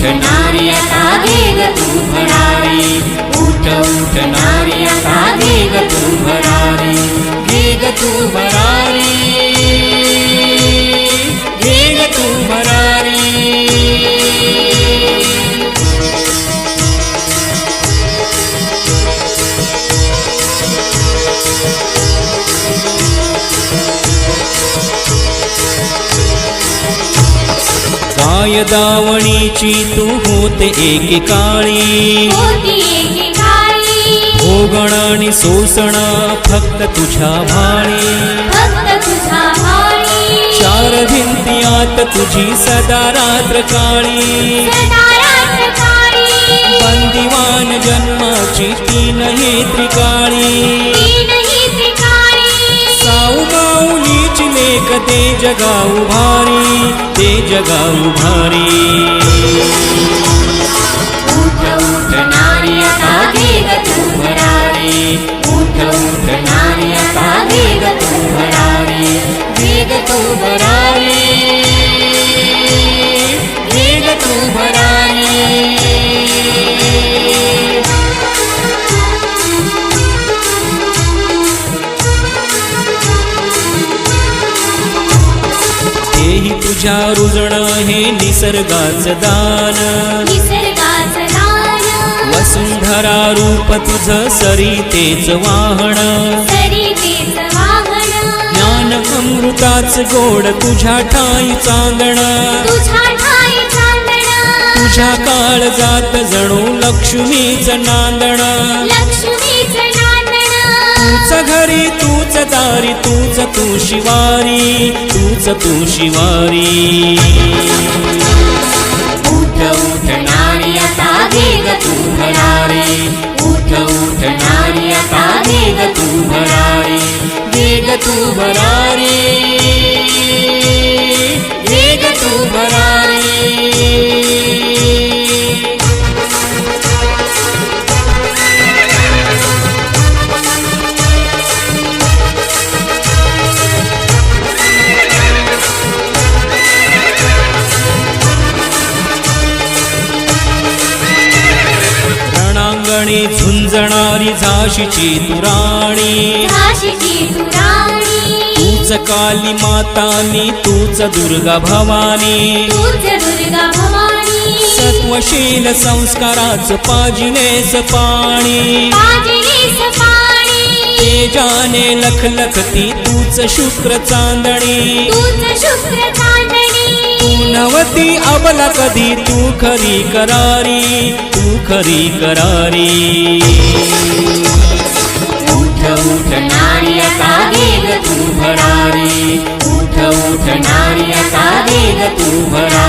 उठणारी आता वेग तू भरारी उठ उठणारी आता वेग तू भरारी वेग तू भरारी काय दावणीची तू होते होती एकेकाळी भोगण आणि सोसण फक्त तुझ्या भाळी चार भिंतीयात तुझी सदा रात्र काळी. बंदिवान जन्माची तीन हे त्रिकाळी. ते जगाऊ भारी ते जगाऊ भारी. तुझ्या रुजण हे निसर्गाचं दान. वसुंधरा रूप तुझ सरितेच वाहन. ज्ञान अमृताच गोड तुझ्या ठाई चांदण. तुझ्या काळ जात जणू लक्ष्मीच नांदण. लक्ष्मीचं नांदण. तूच घरी तूच दारी तूच तू शिवारी. तूच तू शिवारी. उठ उठणारी आता वेग तू भरारे उठ उठणारी आता वेग तू भरारे वेग तू भरारी रणांगणी झुंजणारी झाशीची तुराणी तूच काली मातानी तूच दुर्गा भवानी. तूच दुर्गा भवानी. सत्वशील संस्काराच पाजलीस पाणी. तेजाने लखलखती तूच शुक्र चांदणी. नवती अबला कधी तू खरी करारी तू खरी करारी. उठ उठणारी आता वेग तू भरारी. उठ उठणारी आता वेग तू भरारी.